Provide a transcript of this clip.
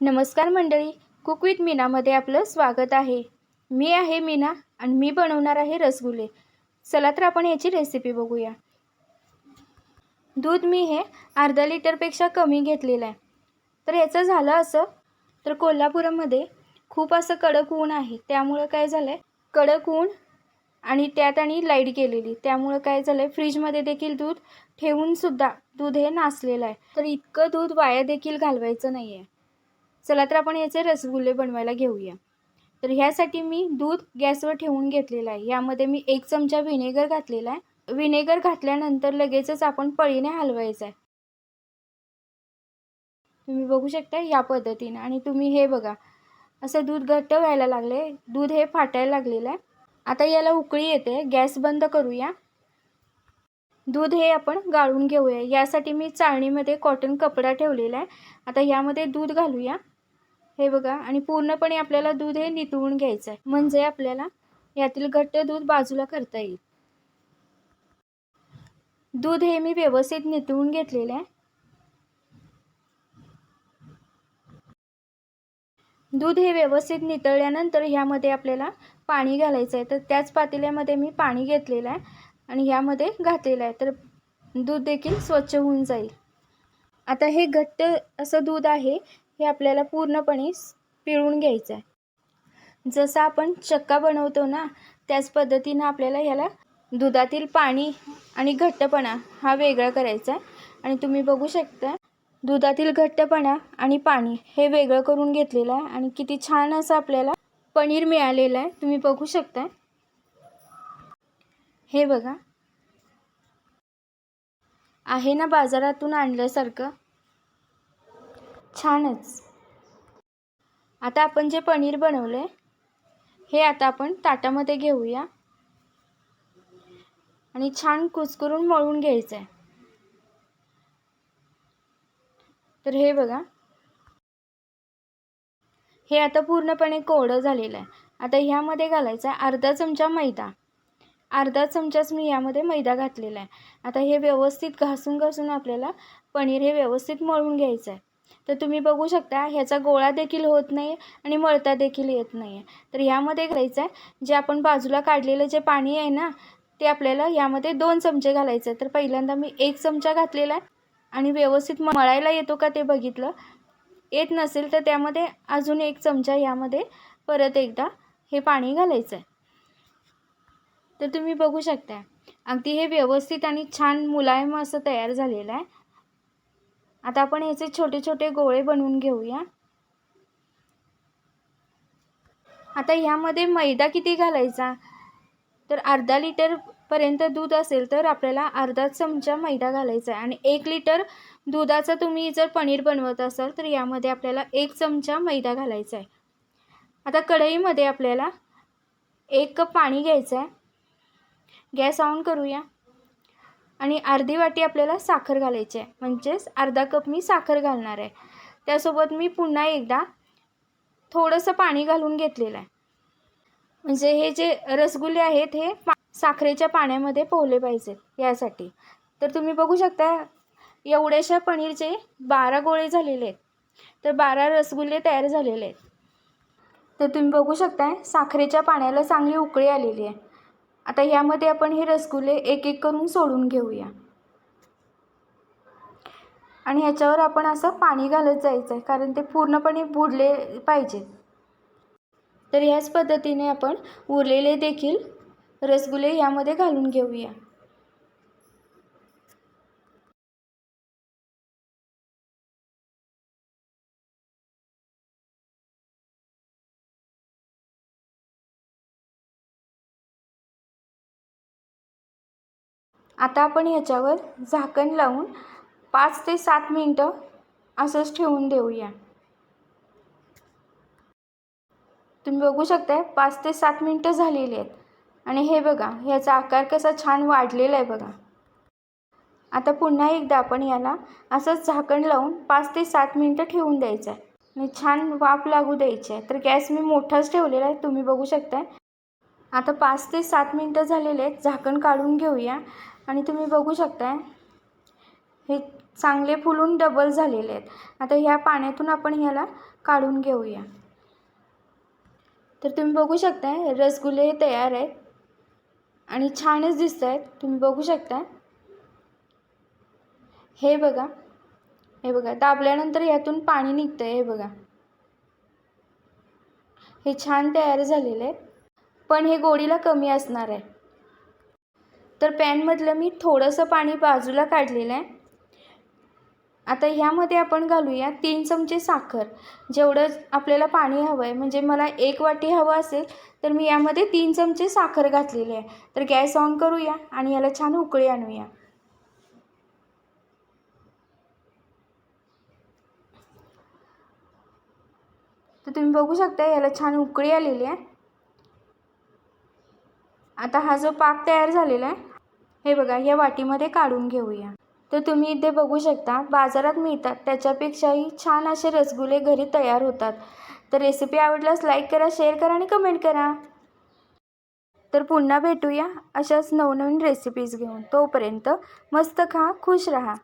नमस्कार मंडळी cook with मीनामध्ये आपलं स्वागत आहे. मी आहे मीना आणि मी बनवणार आहे रसगुल्ले. चला तर आपण याची रेसिपी बघूया. दूध मी हे अर्धा लिटरपेक्षा कमी घेतलेलं आहे. तर याचं झालं असं तर कोल्हापुरामध्ये खूप असं कडक ऊन आहे. त्यामुळं काय झालं आहे कडक ऊन आणि त्यात आणि लाइट गेलेली. त्यामुळं काय झालं आहे फ्रीजमध्ये देखील दूध ठेवूनसुद्धा दूध हे नासलेलं आहे. तर इतकं दूध वाया देखील घालवायचं नाही आहे चला तर आपण याचे रसगुल्ले बनवायला घेऊया. तर ह्यासाठी मी दूध गॅसवर ठेवून घेतलेलं आहे. यामध्ये मी एक चमचा व्हिनेगर घातलेला आहे. व्हिनेगर घातल्यानंतर लगेचच आपण पळीने हलवायचं आहे. तुम्ही बघू शकता या पद्धतीने. आणि तुम्ही हे बघा असं दूध घट्ट व्हायला लागले दूध हे फाटायला लागलेलं आहे. आता याला उकळी येते. गॅस बंद करूया. दूध हे आपण गाळून घेऊया. यासाठी मी चाळणीमध्ये कॉटन कपडा ठेवलेला आहे. आता यामध्ये दूध घालूया. हे बघा आणि पूर्णपणे आपल्याला दूध हे नितळून घ्यायचं आहे. म्हणजे आपल्याला यातील घट्ट दूध बाजूला करता येईल. दूध हे मी व्यवस्थित नितळून घेतलेलं आहे. दूध हे व्यवस्थित नितळल्यानंतर ह्यामध्ये आपल्याला पाणी घालायचं आहे. तर त्याच पातेल्यामध्ये मी पाणी घेतलेलं आहे आणि ह्यामध्ये घातलेलं आहे. तर दूध देखील स्वच्छ होऊन जाईल. आता हे घट्ट असं दूध आहे हे आपल्याला पूर्णपणे पिळून घ्यायचं आहे जसं आपण चक्का बनवतो ना त्याच पद्धतीनं आपल्याला ह्याला दुधातील पाणी आणि घट्टपणा हा वेगळा करायचा आहे आणि तुम्ही बघू शकता दुधातील घट्टपणा आणि पाणी हे वेगळं करून घेतलेलं आहे आणि किती छान असं आपल्याला पनीर मिळालेलं आहे. तुम्ही बघू शकता. हे बघा. आहे ना बाजारातून आणल्यासारखं? छानच. आता आपण जे पनीर बनवलं आहे हे आता आपण ताटामध्ये घेऊया. आणि छान कुसकरून मळून घ्यायचं आहे तर हे बघा. हे आता पूर्णपणे कोरडं झालेलं आहे. आता ह्यामध्ये घालायचं आहे अर्धा चमचा मैदा. अर्धा चमचाच मी यामध्ये मैदा घातलेला आहे. आता हे व्यवस्थित घासून घासून आपल्याला पनीर हे व्यवस्थित मळून घ्यायचं आहे तर तुम्ही बघू शकता ह्याचा गोळा देखील होत नाही आणि मळता देखील येत नाही. आहे तर ह्यामध्ये घालायचं आहे जे आपण बाजूला काढलेलं जे पाणी आहे ना ते आपल्याला यामध्ये दोन चमचे घालायचं आहे तर पहिल्यांदा मी एक चमचा घातलेला आहे आणि व्यवस्थित मळायला येतो का ते बघितलं? येत नसेल तर त्यामध्ये अजून एक चमचा यामध्ये परत एकदा हे पाणी घालायचं आहे. तर तुम्ही बघू शकता अगदी हे व्यवस्थित आणि छान मुलायम असं तयार झालेलं आहे. आता आपण याचे छोटे छोटे गोळे बनवून घेऊया. आता ह्यामध्ये मैदा किती घालायचा? तर अर्धा लिटरपर्यंत दूध असेल तर आपल्याला अर्धा चमचा मैदा घालायचा आहे. आणि एक लिटर दुधाचं तुम्ही जर पनीर बनवत असाल तर यामध्ये आपल्याला एक चमचा मैदा घालायचा आहे. आता कढईमध्ये आपल्याला एक कप पाणी घ्यायचं आहे. गॅस ऑन करूया. आणि अर्धी वाटी आपल्याला साखर घालायची आहे. म्हणजेच अर्धा कप मी साखर घालणार आहे. त्यासोबत मी पुन्हा एकदा थोडंसं पाणी घालून घेतलेलं आहे. म्हणजे हे जे रसगुल्ले आहेत हे पा साखरेच्या पाण्यामध्ये पोहले पाहिजेत यासाठी. तर तुम्ही बघू शकता एवढ्याशा पनीरचे बारा गोळे झालेले आहेत तर बारा रसगुल्ले तयार झालेले आहेत. तर तुम्ही बघू शकता साखरेच्या पाण्याला चांगली उकळी आलेली आहे. आता ह्यामध्ये आपण हे रसगुल्ले एक एक करून सोडून घेऊया. आणि ह्याच्यावर आपण असं पाणी घालत जायचं आहे कारण ते पूर्णपणे बुडले पाहिजेत तर ह्याच पद्धतीने आपण उरलेले देखील रसगुल्ले यामध्ये घालून घेऊया. आता आपण ह्याच्यावर झाकण लावून पाच ते सात मिनटं असंच ठेवून देऊया. तुम्ही बघू शकताय पाच ते सात मिनटं झालेली आहेत. आणि हे बघा ह्याचा आकार कसा छान वाढलेला आहे बघा. आता पुन्हा एकदा आपण याला असंच झाकण लावून पाच ते सात मिनटं ठेवून द्यायचं आहे. आणि छान वाफ लागू द्यायची आहे. तर गॅस मी मोठाच ठेवलेला आहे तुम्ही बघू शकताय. आता पाच ते सात मिनटं झालेले आहेत झाकण काढून घेऊया. आणि तुम्ही बघू शकताय हे चांगले फुलून डबल झालेले आहेत. आता ह्या पाण्यातून आपण ह्याला काढून घेऊया. तर तुम्ही बघू शकताय रसगुल्ले हे तयार आहेत. आणि छानच दिसत आहेत तुम्ही बघू शकता हे बघा हे बघा दाबल्यानंतर यातून पाणी निघतं आहे हे बघा. हे छान तयार झालेले आहेत. पण हे गोडीला कमी असणार आहे. तर पॅनमधलं मी थोडंसं पाणी बाजूला काढलेलं आहे. आता ह्यामध्ये आपण घालूया तीन चमचे साखर. जेवढं आपल्याला पाणी हवं आहे म्हणजे मला एक वाटी हवं असेल तर मी यामध्ये तीन चमचे साखर घातलेली आहे. तर गॅस ऑन करूया आणि याला छान उकळी आणूया. तर तुम्ही बघू शकता याला छान उकळी आलेली आहे. आता हा जो पाक तयार झालेला आहे हे बघा या वाटीमध्ये काढून घेऊया. तर तुम्ही इथे बघू शकता बाजारात मिळतात. त्याच्यापेक्षाही छान असे रसगुल्ले घरी तयार होतात. तर रेसिपी आवडल्यास लाईक करा शेअर करा आणि कमेंट करा. तर पुन्हा भेटूया अशाच नवनवीन रेसिपीज घेऊन. तोपर्यंत मस्त खा खुश रहा.